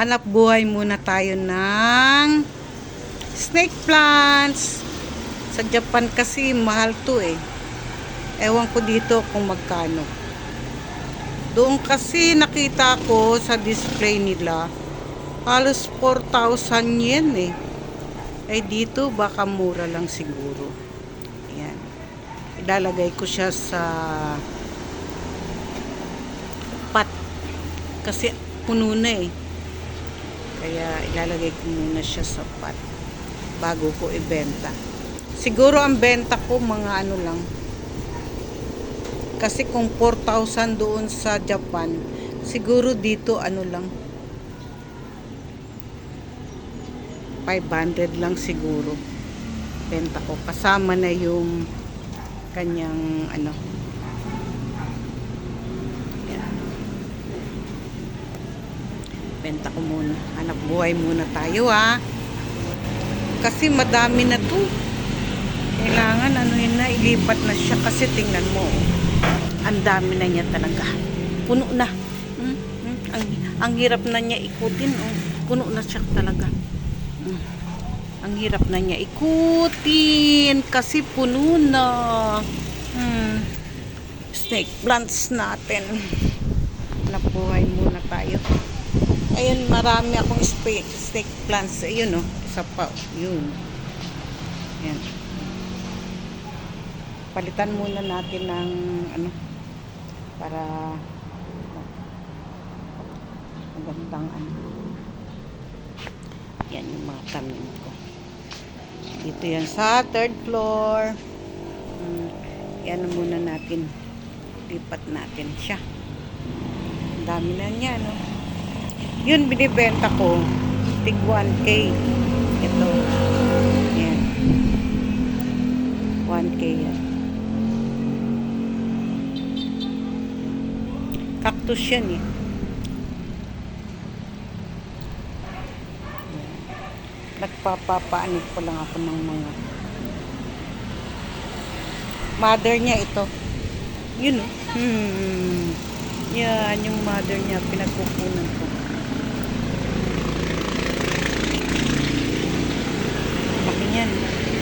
hanap buhay muna tayo ng snake plants. Sa Japan kasi mahal to eh. Ewan ko dito kung magkano. Doon kasi nakita ko sa display nila, halos 4,000 yen eh. Eh dito baka mura lang siguro. Ayan. Ilalagay ko siya sa pot. Kasi puno na eh. Kaya ilalagay ko muna siya sa pot bago ko ibenta. Siguro ang benta ko mga ano lang. Kasi kung 4,000 doon sa Japan, siguro dito ano lang 500 lang siguro benta ko kasama na yung kanyang ano benta ko muna hanap buhay muna tayo ha kasi madami na to kailangan ano yun na ilipat na siya kasi tingnan mo oh. ang dami na niya talaga puno na Hmm? Hmm? Ang, ang hirap na niya ikutin oh. puno na siya talaga Hmm. ang hirap na niya ikutin kasi puno na hmm. snake plants natin nabuhay muna tayo ayun marami akong spa- snake plants. Ayun oh. Isa pa yun. Yan palitan muna natin ng ano para magandang ano. Yan yung mga tanim ko. Dito yan sa third floor. Hmm, yan na muna natin. Lipat natin siya. Ang dami na niya no yun binibenta ko. Tig 1k ito. Yan 1k yan. Cactus yan eh. Nagpapapaano ko lang ako ng mga mother niya ito. Yun oh. hmm. yan yung mother niya pinagkukunan ko niyan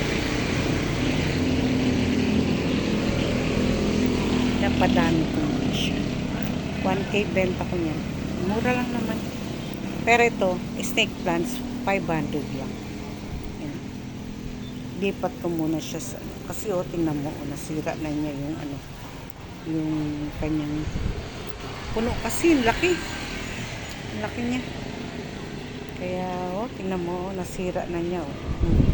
napadami ko naman siya. 1k benta ko niyan. Mura lang naman. Pero ito snake plants 500 lang yan. Lipat ko muna siya sa kasi o tingnan mo oh, nasira na niya yung ano yung kanyang puno. Kasi laki. Laki niya. Kaya o tingnan mo oh, nasira na niya oh.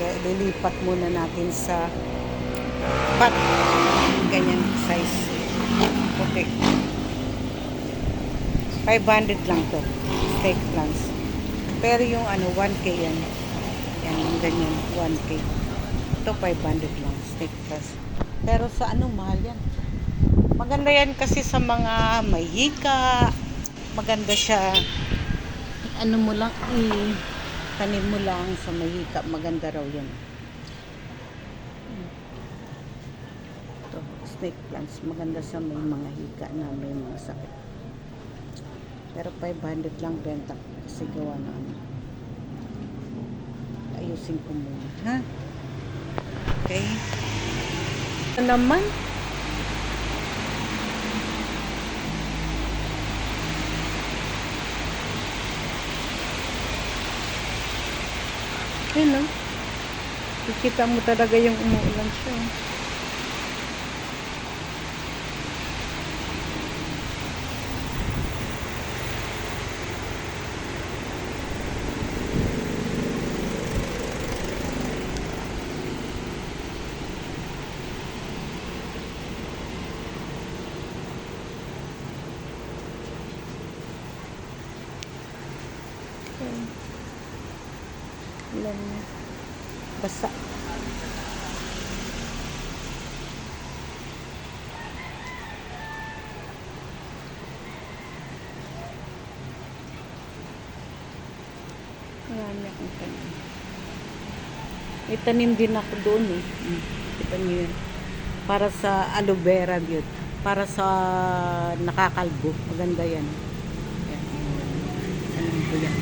Kaya lilipat muna natin sa pot. Ganyan size. Okay. 500 lang to. Steak plants pero yung ano 1k yan. Yan yung ganyan 1k ito 500 lang steak plants pero sa ano mahal yan. Maganda yan kasi sa mga may hika. Maganda siya. Ano mo lang i tanim mo lang sa may hika maganda raw yan ito snake plants maganda sa may mga hika na may mga sakit pero 500 lang benta kasi gawa na ano. Ayusin ko muna, ha? Okay. Ano naman? Yun, no? Kikita mo talaga yung umuulan siya. Ulan niya. Basa. Marami akong tanim. May tanim din ako doon eh. Mm. Kita niyo yun. Para sa aloe vera yun. Para sa nakakalbo. Maganda yan. ko yan.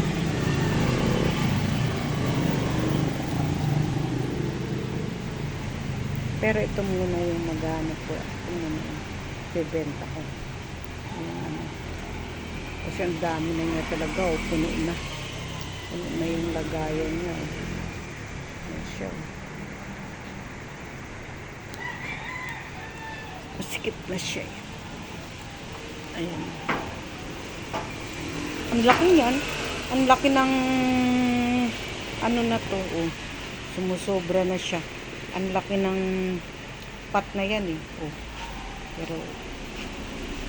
Pero ito muna yung magano ko. Ito muna yung bebenta ko. Ano. Kasi ang dami na niya talaga. Oh, puno na. Puno na yung lagayan niya. oh. Ayan siya. oh. Masikip na siya. eh. Ayan. Ang laki niyan. Ang laki ng ano na to. Oh. Sumusobra na siya. Ang laki ng pot na yan eh. Oh. Pero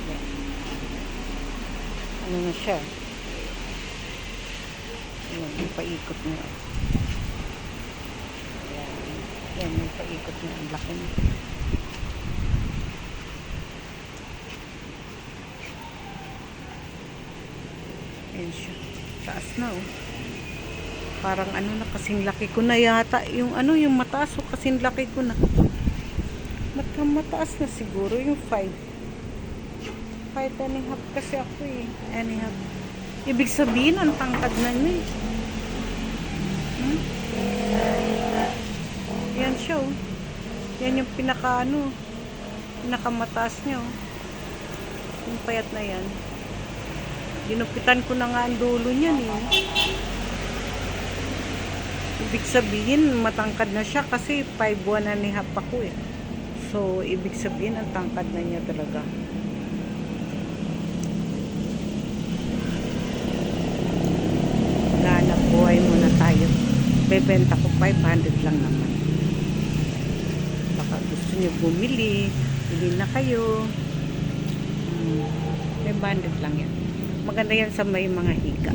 yan. ano na siya. Ayan, yung paikot niya. Ayan. Yan, yung paikot niya. Ang laki niya. Ayan siya. Taas na oh. Parang ano na kasing laki ko na yata. Yung ano yung mataas o kasing laki ko na. Mata mataas na siguro yung 5. 5 and a half kasi ako eh. And a half. Ibig sabihin ang tangkad na niya eh. Hmm? Yan siya oh. Yan yung pinaka ano. Pinakamataas niya oh. Yung payat na yan. Ginupitan ko na nga ang dulo niyan eh. Ibig sabihin, matangkad na siya kasi 5'1 and a half ako eh. So, ibig sabihin, ang tangkad na niya talaga. Ganap buhay muna tayo. Bebenta ko 500 lang naman. Baka gusto niyo bumili, bili na kayo. Hmm, 500 lang yan. Maganda yan sa may mga higa.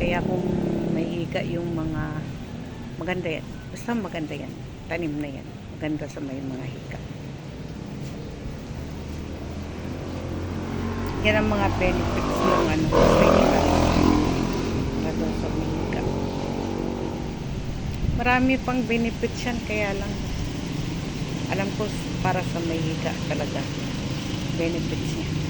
Kaya kung may higa yung mga maganda yan. Basta maganda yan. Tanim na yan. Maganda sa may mga higa. Yan ang mga benefits ng ano, sa higa. Para sa may higa. Marami pang benefits yan. Kaya lang alam ko para sa may higa talaga benefits niya.